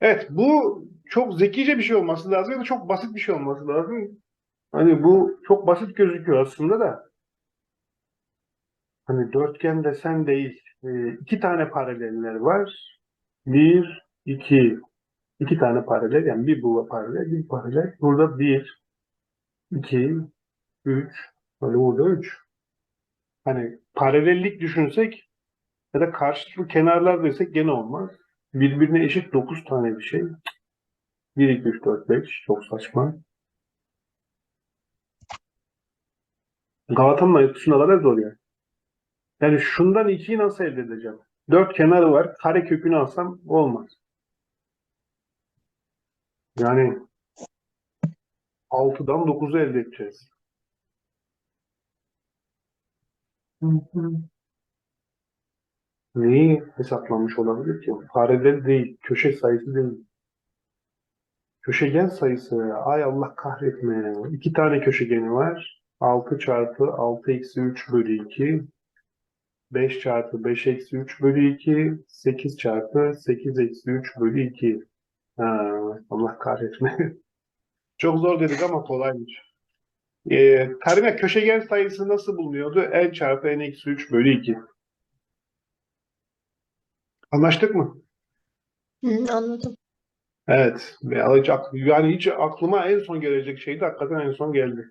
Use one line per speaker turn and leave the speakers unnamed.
Evet, bu çok zekice bir şey olması lazım ya da çok basit bir şey olması lazım. Hani bu çok basit gözüküyor aslında da. Hani dörtgen desen değil. Ee, iki tane paraleller var. Bir, iki. İki tane paralel. Yani bir bu paralel, bir paralel. Burada bir, iki, üç. Böyle burada üç. Hani paralellik düşünsek ya da karşılıklı kenarlar desek gene olmaz. Birbirine eşit dokuz tane bir şey. 1, 2, 3, 4, 5. Çok saçma. Galata'nın ayıntısında kadar zor yani. Yani şundan 2'yi nasıl elde edeceğim? 4 kenarı var. Kare kökünü alsam olmaz. Yani 6'dan 9'u elde edeceğiz. Neyi hesaplanmış olabilir ki? Paralel değil. Köşe sayısı değil. Köşegen sayısı. Ay Allah kahretme. İki tane köşegeni var. 6 çarpı 6 eksi 3 bölü 2. 5 çarpı 5 eksi 3 bölü 2. 8 çarpı 8 eksi 3 bölü 2. Ha, Allah kahretme. Çok zor dedik ama kolaymış. Ee, Karime köşegen sayısı nasıl bulunuyordu? n çarpı n eksi 3 bölü 2. Anlaştık mı?
Hı, anladım.
Evet. Ve hiç yani hiç aklıma en son gelecek şeydi. Hakikaten en son geldi.